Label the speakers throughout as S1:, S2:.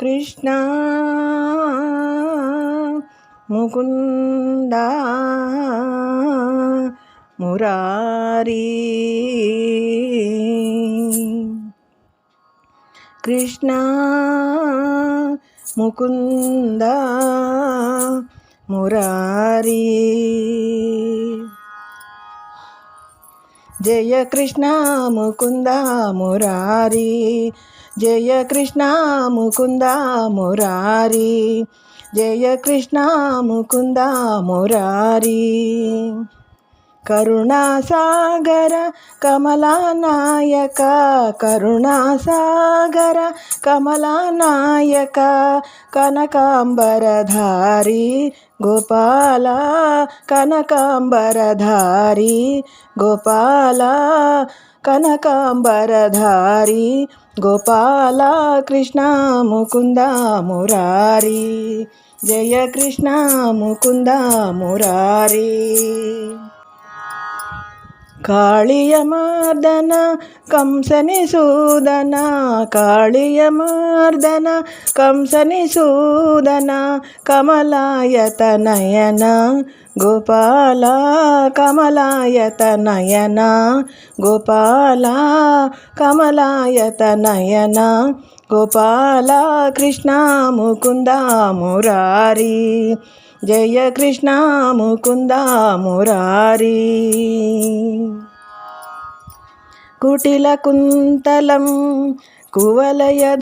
S1: కృష్ణ ముకుంద మురారి కృష్ణ ముకుంద మురారి జయ కృష్ణ ముకుంద మురారి. జయ కృష్ణ ముకుంద మురారి. జయ కృష్ణ ముకుంద మురారి. కరుణాసాగర కమలానాయక కరుణాసాగర కమలానాయక కనకాంబరధారి గోపాల కనకాంబరధారి గోపాల కనకాంబరధారి గోపాల కృష్ణ ముకుంద మురారి జయ కృష్ణ ముకుంద మురారి. కాళియమార్దన కంసని సూదన కాళియమార్దన కంసని సూదన కమలాయత నయన గోపాల కమలాయత నయన గోపాల కమలాయత నయన గోపాల కృష్ణ ముకుంద మురారి జయ కృష్ణ ముకుంద మురారి. కుటిల కుంతలం కువలయధళనీలం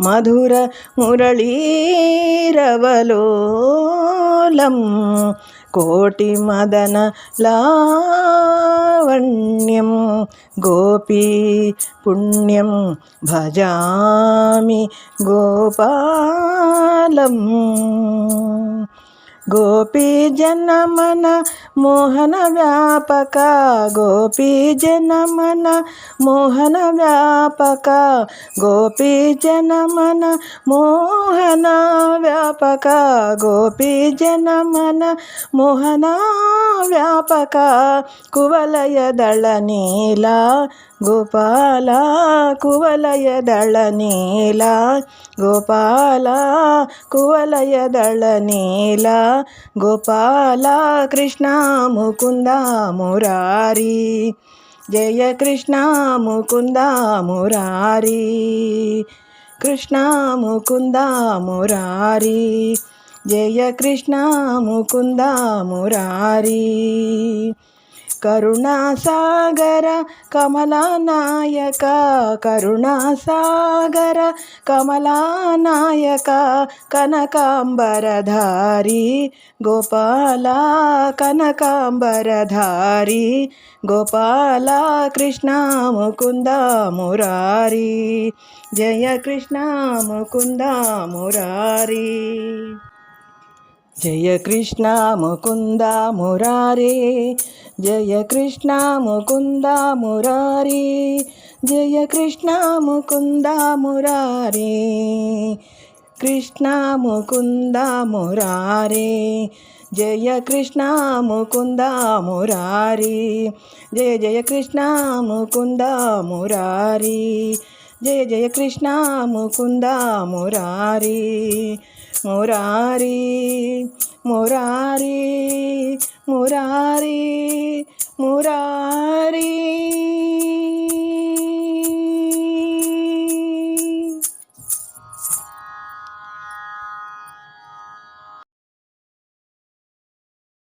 S1: మధుర మురళీరవలోలం కోటి మదన లావణ్యం గోపీ పుణ్యం భజామి గోపాలం. గోపీ జనమన మోహన వ్యాపక గోపీ జనమన మోహన వ్యాపక గోపీ జనమన మోహన వ్యాపక గోపీ జనమన మోహన వ్యాపక కువలయ దళ నీల గోపాల కువలయ దళ నీల గోపాల కువలయ దళ నీలా. గోపాల కృష్ణ ముకుంద మురారి. జయ కృష్ణ ముకుంద మురారి. కృష్ణ ముకుంద మురారి. జయ కృష్ణ ముకుంద మురారి. కరుణాసాగర కమలానాయక కరుణాసాగర కమలానాయక కనకాంబరధారి గోపాల కనకాంబరధారి గోపాల కృష్ణ ముకుంద మురారి జయ కృష్ణ ముకుంద మురారి. జయ కృష్ణ ముకుంద మురారే జయ కృష్ణ ముకుంద మురారే జయ కృష్ణ ముకుంద మురారే కృష్ణ ముకుంద మురారే జయ కృష్ణ ముకుంద మురారి జయ జయ కృష్ణ ముకుంద మురారి జయ జయ కృష్ణ ముకుంద మురారి మురారి మురారి మురారి మురారి